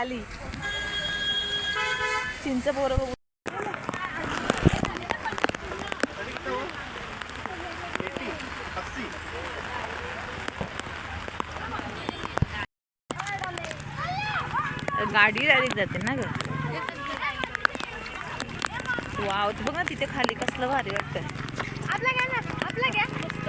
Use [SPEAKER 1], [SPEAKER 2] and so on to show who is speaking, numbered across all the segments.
[SPEAKER 1] आली. चिंच पोर बघू. गाडी डायरेक्ट जाते ना ग. वाव तू बघ ना तिथे खाली कसलं भारी वाटतं
[SPEAKER 2] आपला घ्या ना आपला घ्या मस्त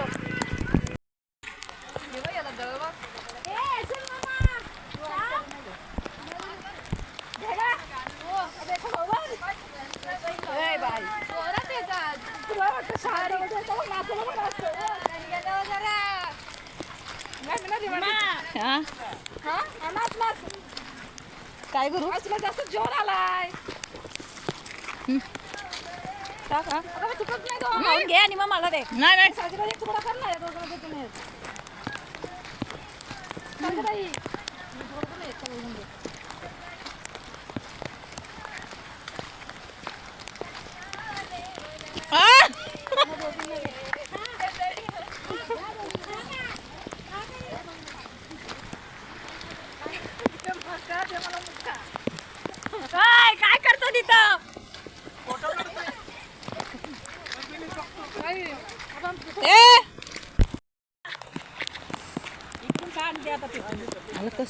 [SPEAKER 1] हा काय करू?
[SPEAKER 2] जास्त जोर आलाय.
[SPEAKER 1] टाक हा.
[SPEAKER 2] आता तुकत नाही तो
[SPEAKER 1] खाऊन घे आणि मग मला दे. नाही नाही.
[SPEAKER 2] साजरा एक तुकडा कर ना. या दोघांना देतो नाही साजराई.
[SPEAKER 1] आ!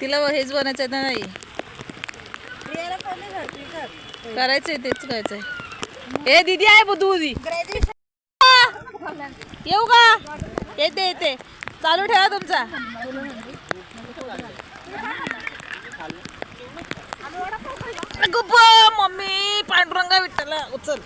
[SPEAKER 1] तिला हेच बनायचं आहे ना नाही करायचंय तेच करायचंय ए दीदी आहे बुधू दी
[SPEAKER 2] ग्रॅज्युएशन
[SPEAKER 1] येऊ का? येते येते. चालू ठेवा तुमचा. मम्मी पांडुरंगा विठ्ठला उचल.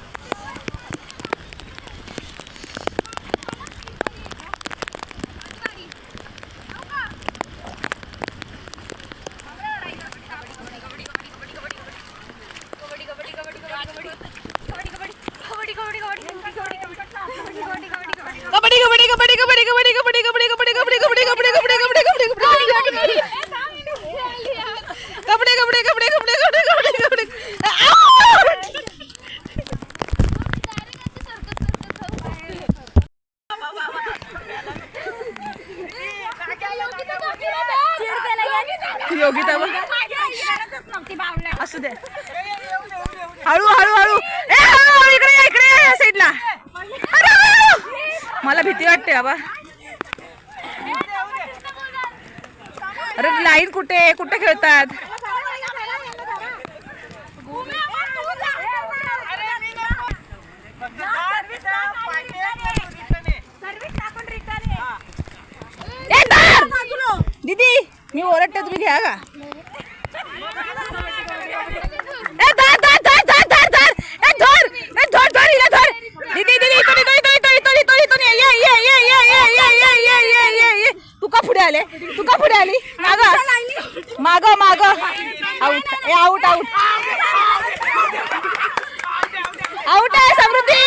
[SPEAKER 1] कपडे कपडे कपडे कपडे कपडे कपडे कपडे. योगिता असू दे. हळू हळू हळू. ए हळू इकडे इकडे साईडला. मला भीती वाटते बाबा. अरे लाईन कुठे कुठे खेळतात! दीदी मी ओरडते तुम्ही घ्या का? आले? तू का पुढे आली? माग. माग माग. आउट ए आउट आउट आउट आहे समृद्धी.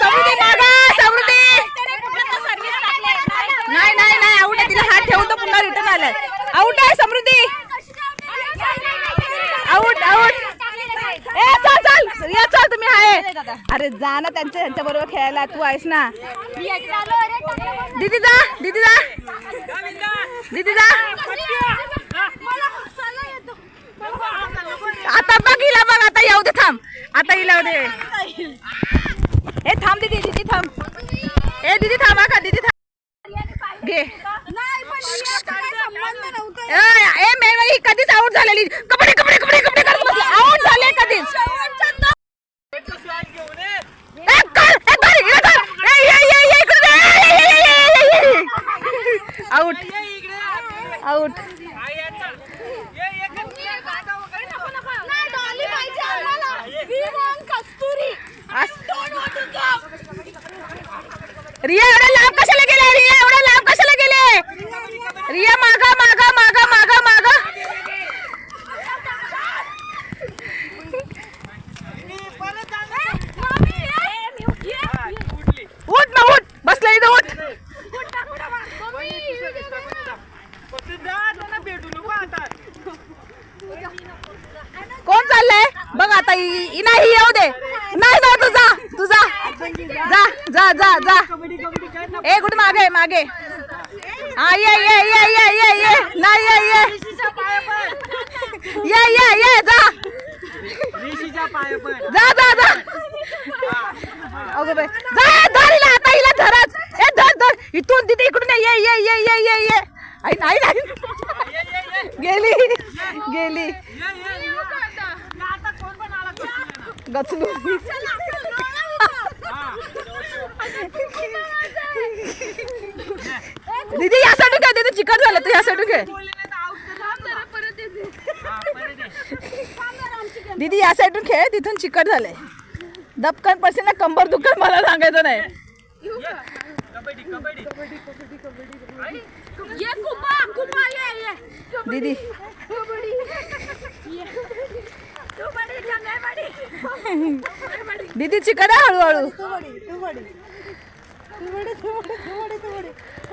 [SPEAKER 1] समृद्धी माग समृद्धी. नाही नाही नाही आउट आहे. तिला हात ठेवून तर पुन्हा रिटर्न आलाय. आउट आहे समृद्धी. आउट आउट ए चल चल. या चल तुम्ही आहे अरे जा ना त्यांच्या त्यांच्या बरोबर खेळायला तू आहेस ना. दीदी जा दीदी जा. दीदी जा. आता बघ हिला बघ आता येऊ दे थांब. आता हिला दे. ए थांब दीदी दीदी थांब. ए दीदी थांबा का दीदी थांब. घे. ए मेनवाली कधीच आउट झालेली कबड्डी कबड्डी कबड्डी कबड्डी करत बसली आउट झाले कधीच ए, कर, ए, धर, इकडे धर. ए, ये, ये, ये, इकडे धर. ए, ये, ये, ये, ये, ये, ये. आउट आउट अस- रिया एवढा लांब कशाला गेला रिया एवढा लांब कशाला गेला
[SPEAKER 2] कोण चाललंय बघ आता इ- इ- नाही येऊ दे नाही जा तू जा तू जा जा जा जा जा ए कुठे मागे मागे हा ये ये ये ये ये ये नाही ये ये ये ये ये जा जा जा जा अगं बाई जा धर हिला आता हिला धरच ए धर धर इथून तिथे इकडून ये ये ये ये ये ये आई नाही नाही गेली गेली गचलू दीदी या साईडून काय दीदी? चिकट झालं तू या साईडून काय? दीदी या साईडून खेळ तिथून चिकट झालंय. दपकन पडशील ना कंबर दुखन मला सांगायचं नाही. दीदी. दीदी चिकट आहे हळूहळू.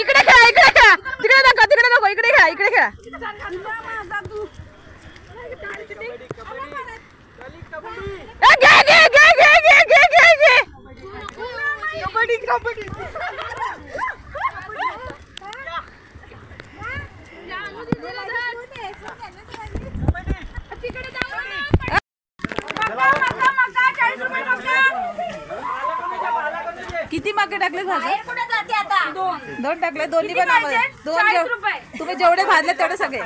[SPEAKER 2] इकडे खेळा इकडे खेळा. तिकडे नको तिकडे नको इकडे खेळा इकडे खेळा. किती मागे टाकले
[SPEAKER 3] झाले? दोन.
[SPEAKER 2] दोन टाकले दोन्ही पण? आम्हाला. दोन. तुम्ही जेवढे भाजले तेवढे सगळे.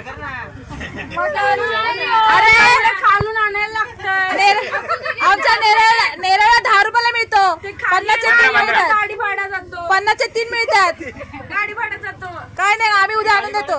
[SPEAKER 3] अरे! खालून आणायला लागतं
[SPEAKER 2] नेर- आमच्या नेरळा नेरळा दहा रुपयाला मिळतो. पन्नासचे तीन मिळतात.
[SPEAKER 3] गाडी भाडा जातो.
[SPEAKER 2] पन्नासचे तीन मिळतात.
[SPEAKER 3] गाडी भाडा जातो.
[SPEAKER 2] काय नाही आम्ही उद्या आणून देतो.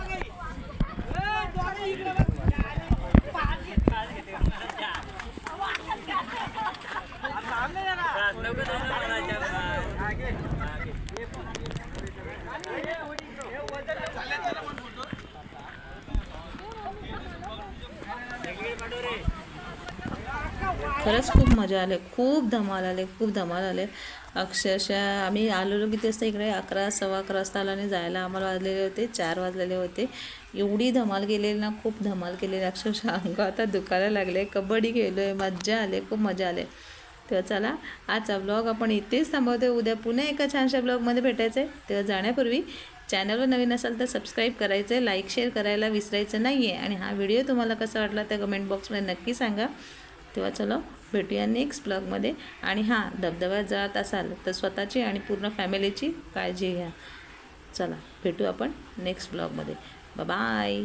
[SPEAKER 1] खरंच खूप मजा आले. खूप धमाल आले खूप धमाल आले. अक्षरशः आम्ही आलेलो किती वाजता इकडे? अकरा सव्वा अकरा वाजता आलो आणि जायला आम्हाला वाजलेले होते चार वाजलेले होते. एवढी धमाल केलेली ना खूप धमाल केलेली. अक्षरशः अंग आता दुखायला लागले कबड्डी खेळलो आहे मज्जा आले खूप मजा आले. तेव्हा चला आजचा ब्लॉग आपण इथेच थांबवतो उद्या पुन्हा एका छानशा ब्लॉगमध्ये भेटायचं आहे तेव्हा जाण्यापूर्वी चॅनलवर नवीन असाल तर सबस्क्राईब करायचं आहे लाईक शेअर करायला विसरायचं नाही आहे आणि हा व्हिडिओ तुम्हाला कसा वाटला त्या कमेंट बॉक्समध्ये नक्की सांगा. तेव्हा चला भेटूया नेक्स्ट ब्लॉगमध्ये आणि हां धबधब्यात जात असाल तर स्वतःची आणि पूर्ण फॅमिलीची काळजी घ्या. चला भेटू आपण नेक्स्ट ब्लॉगमध्ये बाय